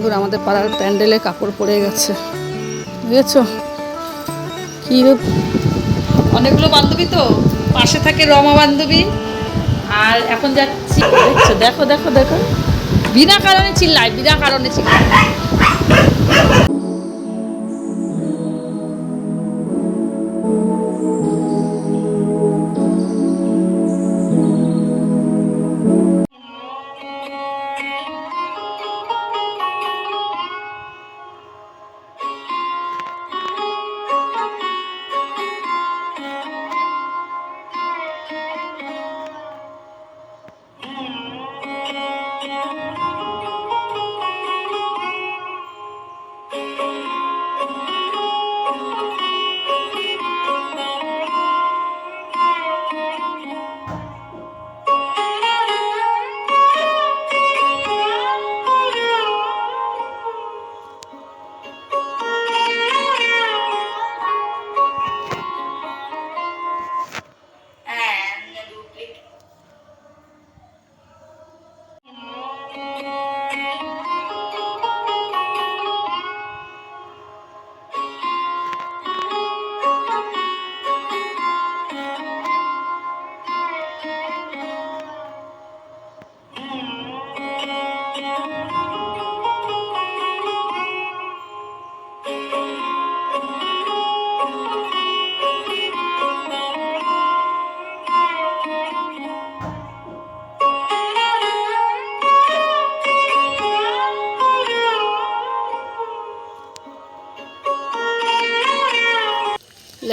ধর, আমাদের পাড়ার প্যান্ডেলে কাপড় পরে গেছে। বুঝেছ কি অনেকগুলো বান্ধবী তো? পাশে থাকে রমা বান্ধবী, আর এখন যাচ্ছি, দেখছ? দেখো দেখো দেখো। বিনা কারণে চিল্লায়, বিনা কারণে চিল্লায়।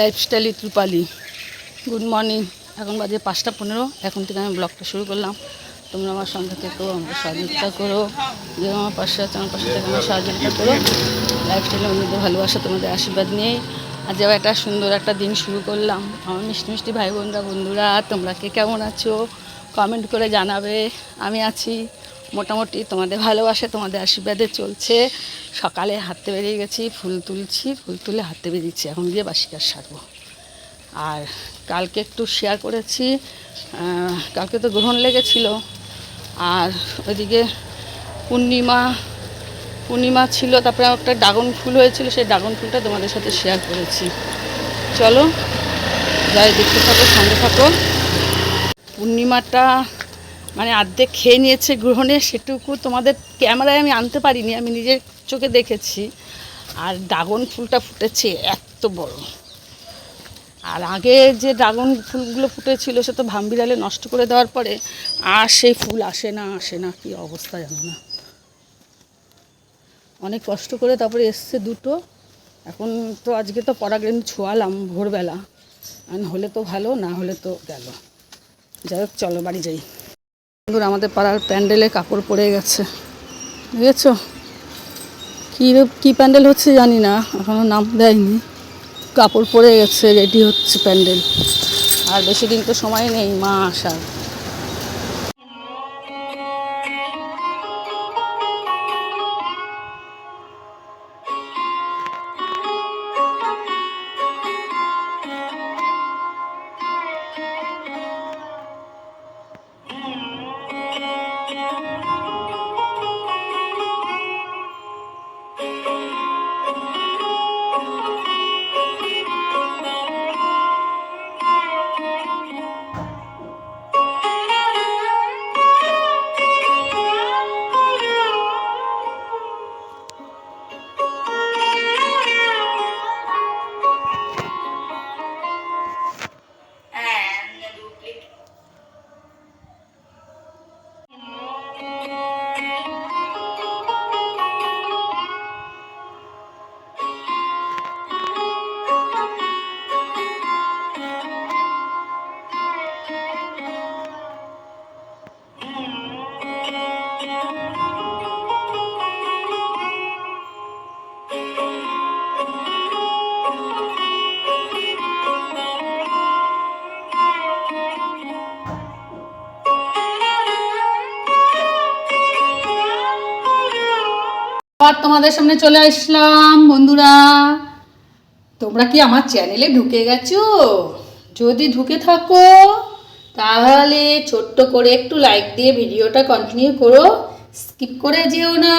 লাইফস্টাইল ত্রিপালি। Good morning. এখন বাজে পাঁচটা পনেরো। এখন থেকে আমি ব্লগটা শুরু করলাম। তোমরা আমার সঙ্গে থেকেও আমাকে সহযোগিতা করো। যে আমার পাশে আছে, আমার পাশে থেকে আমার সহযোগিতা করো। লাইফস্টাইলে অন্যদের ভালোবাসা, তোমাদের আশীর্বাদ নিয়েই আজ আবার একটা সুন্দর একটা দিন শুরু করলাম। আমার মিষ্টি মিষ্টি ভাই বোনরা, বন্ধুরা, তোমরা কে কেমন আছো? কমেন্ট করে জানাবে। আমি আছি। মোটামুটি তোমাদের ভালোবাসে, তোমাদের আশীর্বাদে চলছে। সকালে হাঁটতে বেরিয়ে গেছি, ফুল তুলছি, ফুল তুলে হাঁটতে বেরিয়েছি। এখন গিয়ে বাসি কাজ সারবো। আর কালকে একটু শেয়ার করেছি কালকে তো গ্রহণ লেগেছিল। আর ওইদিকে পূর্ণিমা পূর্ণিমা ছিল, তারপরে একটা ড্রাগন ফুল হয়েছিল, সেই ড্রাগন ফুলটা তোমাদের সাথে শেয়ার করেছি। চলো, যাই দেখতে থাকো, সঙ্গে থাকো। পূর্ণিমাটা মানে অর্ধেক খেয়ে নিয়েছে গ্রহণে সেটুকু তোমাদের ক্যামেরায় আমি আনতে পারিনি, আমি নিজের চোখে দেখেছি। আর ড্রাগন ফুলটা ফুটেছে এত বড়। আর আগে যে ড্রাগন ফুলগুলো ফুটেছিল সে তো ভামবিড়ালে নষ্ট করে দেওয়ার পরে আর সেই ফুল আসে না আসে না, কি অবস্থা জানো না। অনেক কষ্ট করে তারপরে এসছে দুটো। এখন তো আজকে তো পরাগ্রেন ছোয়ালাম ভোরবেলা। হলে তো ভালো, না হলে তো গেল। যাই হোক, চলো বাড়ি যাই। বন্ধুরা আমাদের পাড়ার প্যান্ডেলে কাপড় পড়ে গেছে। বুঝেছ কী কী প্যান্ডেল হচ্ছে জানি না এখনও নাম দেয়নি। কাপড় পরে গেছে রেডি হচ্ছে প্যান্ডেল। আর বেশি দিন তো সময় নেই মা আসার আবার তোমাদের সামনে চলে আসলাম, বন্ধুরা। তোমরা কি আমার চ্যানেলে ঢুকে গেছো? যদি ঢুকে থাকো, তাহলে ছোট্ট করে একটু লাইক দিয়ে ভিডিওটা কন্টিনিউ করো। স্কিপ করে যেও না।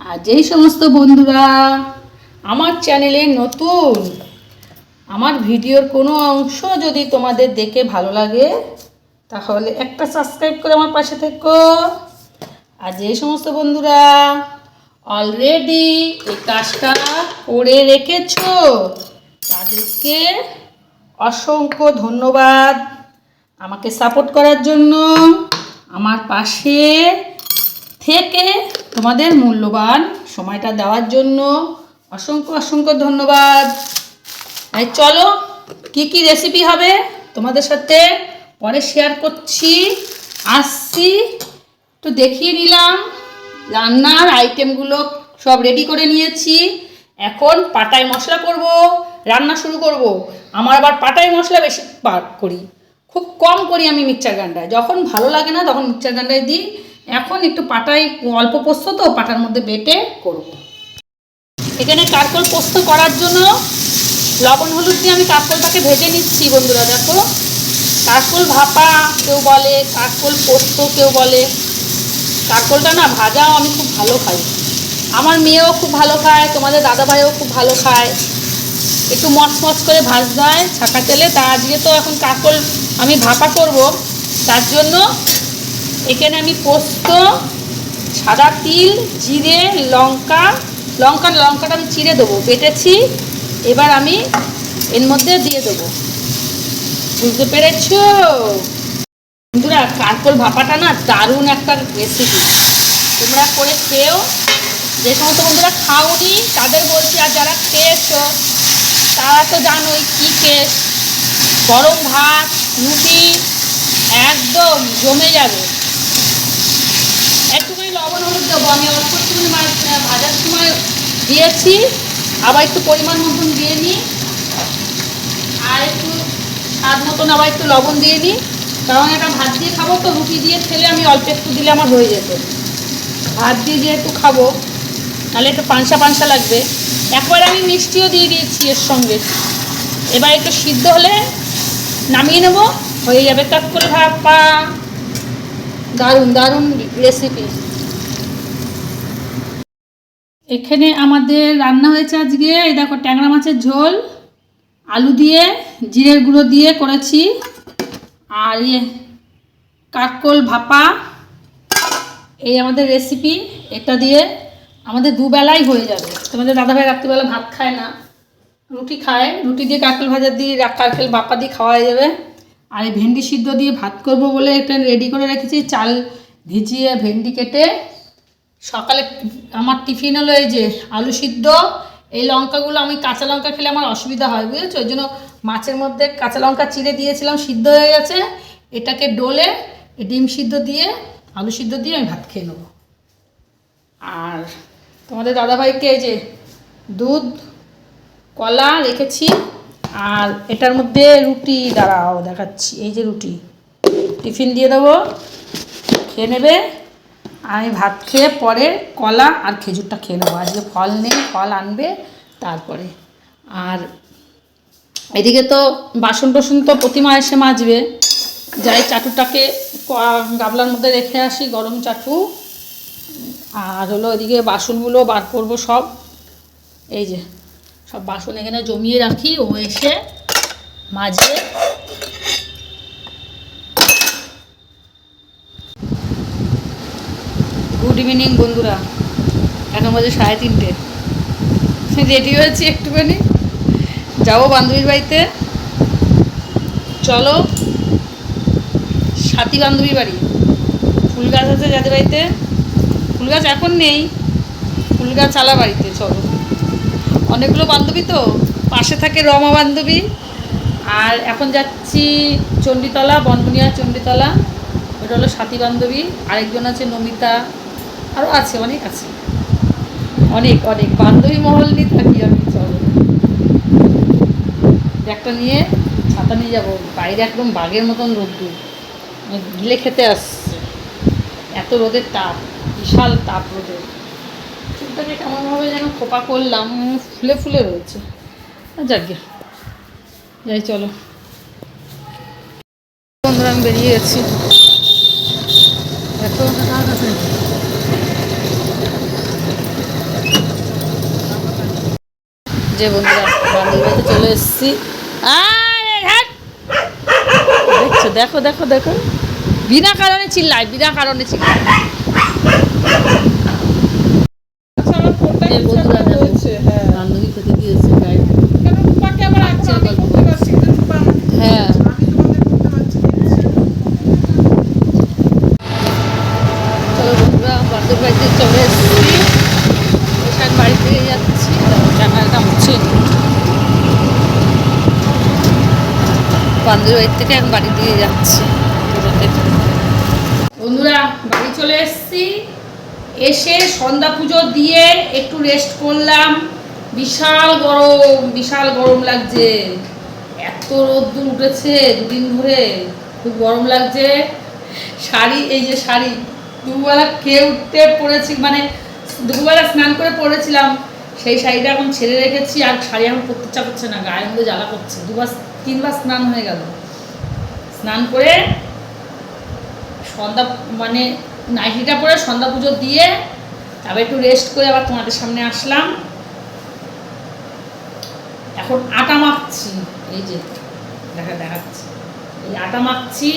আর যেই সমস্ত বন্ধুরা, আমার চ্যানেলে নতুন, আমার ভিডিওর কোনো অংশ যদি তোমাদের দেখে ভালো লাগে, তাহলে একটা সাবস্ক্রাইব করে আমার পাশে থেকো। আর যে সমস্ত বন্ধুরা অলরেডি এই কাজটা করে রেখেছো। তাদেরকে অসংখ্য ধন্যবাদ। আমাকে সাপোর্ট করার জন্য আমার পাশে থেকে তোমাদের মূল্যবান সময়টা দেওয়ার জন্য অসংখ্য অসংখ্য ধন্যবাদ। চলো, কি কি রেসিপি হবে? তোমাদের সাথে পরে শেয়ার করছি। আসছি। তো দেখিয়ে দিলাম রান্নার আইটেমগুলো সব রেডি করে নিয়েছি। এখন পাটায় মশলা করব, রান্না শুরু করব। আমার আবার পাটায় মশলা বেশি করি। খুব কম করি আমি মিক্সচার গ্রাইন্ডার। যখন ভালো লাগে না তখন মিক্সচার গ্রাইন্ডারে দিই। এখন একটু পাটায় অল্প পোস্ত তো, পাটার মধ্যে বেটে করব। এখানে কারকল পোস্ত করার জন্য লবণ হলুদ দিয়ে আমি কারকলটাকে ভেজে নিচ্ছি বন্ধুরা, দেখো। কারকল ভাপা কেউ বলে কারকল পোস্ত কেউ বলে। কারকলটা না ভাজাও আমি খুব ভালো খাই। আমার মেয়েও খুব ভালো খায়, তোমাদের দাদাভাইও খুব ভালো খায়। একটু মচমচ করে ভাজতে হয় ছাকা তেলে। তা আজকে তো এখন কাকল আমি ভাপা করব। তার জন্য এখানে আমি পোস্ত, সাদা তিল, জিরে, লঙ্কা। লঙ্কা লঙ্কাটা আমি চিড়ে দেবো। বেটেছি। এবার আমি এর মধ্যে দিয়ে দেবো। বুঝতে পেরেছ? বন্ধুরা, কারকল ভাপাটা না দারুণ একটা রেসিপি তোমরা করে খেয়েও যে সমস্ত বন্ধুরা খাওনি, তাদের বলছি, আর যারা খেয়েছো, তারা তো জানোই কী কেস গরম ভাত, রুটি, একদম জমে যাবে। একটুখানি লবণ হলুদ দেবো। আমি অল্প একটুখানি ভাজার সময় দিয়েছি। আবার একটু পরিমাণ মতন দিয়ে নিই। আর একটু স্বাদ মতন আবার একটু লবণ দিয়ে নিই। কারণ এটা ভাত দিয়ে খাব তো, রুটি দিয়ে খেলে আমি অল্প একটু দিলে আমার হয়ে যেত। ভাত দিয়ে যেহেতু খাব, তাহলে একটু পাংসা পাংসা লাগবে। একবার আমি মিষ্টিও দিয়ে দিয়েছি এর সঙ্গে। এবার একটু সিদ্ধ হলে নামিয়ে নেব, হয়ে যাবে তাক করে ভাপা দারুণ দারুণ রেসিপি এখানে আমাদের রান্না হয়েছে আজকে, এই দেখো ট্যাংরা মাছের ঝোল, আলু দিয়ে, জিরের গুঁড়ো দিয়ে করেছি। আর ইয়ে কাকল ভাপা। এই আমাদের রেসিপি এটা দিয়ে আমাদের দুবেলাই হয়ে যাবে। তোমাদের দাদাভাই রাত্রিবেলা ভাত খায় না। রুটি খায়। রুটি দিয়ে কাকল ভাজা দিয়ে কাকল বাপা দিয়ে খাওয়া যাবে। আর এই ভেন্ডি সিদ্ধ দিয়ে ভাত করব বলে এটা রেডি করে রেখেছি। চাল ভিজিয়ে ভেন্ডি কেটে সকালে আমার টিফিন হলো এই যে আলু সিদ্ধ এই লঙ্কাগুলো আমি কাঁচা লঙ্কা খেলে আমার অসুবিধা হয়, বুঝেছ? ওই জন্য মাছের মধ্যে কাঁচা লঙ্কা চিড়ে দিয়েছিলাম, সিদ্ধ হয়ে গেছে। এটাকে ডোলে ডিম সিদ্ধ দিয়ে, আলু সিদ্ধ দিয়ে আমি ভাত খেয়ে নেব। আর তোমাদের দাদাভাইকে এই যে দুধ, কলা রেখেছি, আর এটার মধ্যে রুটি, দাঁড়াও দেখাচ্ছি, এই যে রুটি। টিফিন দিয়ে দেবো, খেয়ে নেবে। আমি ভাত খেয়ে পরে কলা আর খেজুরটা খেয়ে নেব। আজকে ফল নেই, ফল আনবে তারপরে। আর এদিকে তো বাসন টাসন তো প্রতিমা এসে মাজবে। যাই চাটুটাকে গামলার মধ্যে রেখে আসি, গরম চাটু। আর হলো এদিকে বাসনগুলো বার করব সব। এই যে, সব বাসন এখানে জমিয়ে রাখি, ও এসে মাঝে গুড ইভিনিং বন্ধুরা। এখন বাজে সাড়ে তিনটে। রেডি হয়েছি একটুখানি। যাব বান্ধবীর বাড়িতে। চলো, সাথী বান্ধবীর বাড়ি। ফুল গাছ আছে যাদের বাড়িতে। ফুল গাছ এখন নেই। ফুল গাছ আলা বাড়িতে, চলো। অনেকগুলো বান্ধবী তো। পাশে থাকে রমা বান্ধবী। আর এখন যাচ্ছি চণ্ডীতলা বনবনিয়া চণ্ডীতলা। ওটা হলো সাথী বান্ধবী। আরেকজন আছে নমিতা। আরও আছে, অনেক আছে। অনেক অনেক। বান্ধবী মহল নিয়ে থাকি আমি, চলো। ব্যাগটা নিয়ে ছাতা নিয়ে যাব। বাইরে একদম বাঘের মতন রোদ্দুর। মানে গিলে খেতে আসছে। এত রোদের তাপ, বিশাল তাপ রোদের। চুলটাকে কেমনভাবে যেন খোপা করলাম ফুলে ফুলে রয়েছে। যাক গে যাই, চলো। বন্ধুরা, আমি বেরিয়ে গেছি। দেখো যে বন্ধুরা বান্ধবী বাড়িতে চলে এসেছি। দেখছ দেখো দেখো দেখো। বিনা কারণে চিল্লায় বিনা কারণে চিল্লায়। আচ্ছা, বন্ধুরা হ্যাঁ। বান্ধবী খেতে গিয়েছে কেন রূপাকে আবার এখন আচ্ছা, আমি গল্প করতে পারছি, কিন্তু রূপা আমাকে করতে হ্যাঁ। পারছে না। আমি তোমাদের করতে পারছি না। চলো বন্ধুরা বান্ধব বাড়িতে চলে এসেছি ওখান বাড়ি থেকে যাচ্ছি ক্যামেরাটা মুছে বাড়ি থেকে এখন বাড়ি দিয়ে যাচ্ছি। বন্ধুরা, বাড়ি চলে এসেছি। এসে সন্ধ্যা পুজো দিয়ে একটু রেস্ট করলাম। বিশাল গরম বিশাল গরম লাগছে। এত রোদ্দুর উঠেছে দুদিন ধরে। খুব গরম লাগছে। শাড়ি, এই যে শাড়ি দুপুরবেলা খেয়ে উঠতে পড়েছি মানে দুপুরবেলা স্নান করে পরেছিলাম সেই শাড়িটা এখন ছেড়ে রেখেছি আর শাড়ি এখন পরতে ইচ্ছা করছে না গায়ের মধ্যে জ্বালা করছে। দুবার, তিনবার স্নান হয়ে গেল। স্নান করে সন্ধ্যা মানে নাইটিটা পরে সন্ধ্যা পুজো দিয়ে তারপর একটু রেস্ট করে আবার তোমাদের সামনে আসলাম। এখন আটা মাখছি, এই যে, দেখা, দেখাচ্ছি। এই আটা মাখছি,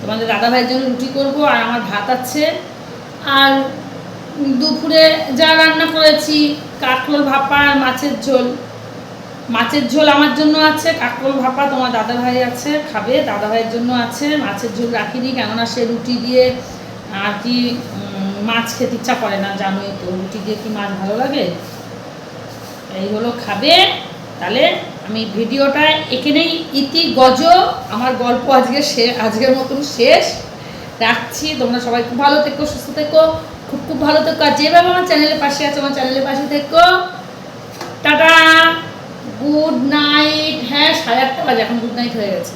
তোমাদের দাদা ভাইয়ের জন্য রুটি করব আর আমার ভাত আছে। আর দুপুরে যা রান্না করেছি কাঁকরোল ভাপা আর মাছের ঝোল। মাছের ঝোল আমার জন্য আছে, কাঁকরোল ভাপা তোমার দাদা ভাই আছে, খাবে দাদা ভাইয়ের জন্য আছে, মাছের ঝোল রাখিনি, কেননা সে রুটি দিয়ে আর কি মাছ খেতে ইচ্ছা করে না, জানোই তো, রুটি দিয়ে কি মাছ ভালো লাগে? এইগুলো খাবে? তাহলে আমি ভিডিওটা এখানেই ইতি গজ, আমার গল্প আজকে সে আজকের মতন শেষ। রাখছি, তোমরা সবাই খুব ভালো থেকো, সুস্থ থেকো। খুব খুব ভালো থেকো। আর যেভাবে আমার চ্যানেলের পাশে আছে, আমার চ্যানেলের পাশে থেকো। টাটা। গুড নাইট হ্যাঁ সাড়ে আটটা বাজে, এখন গুড নাইট হয়ে গেছে।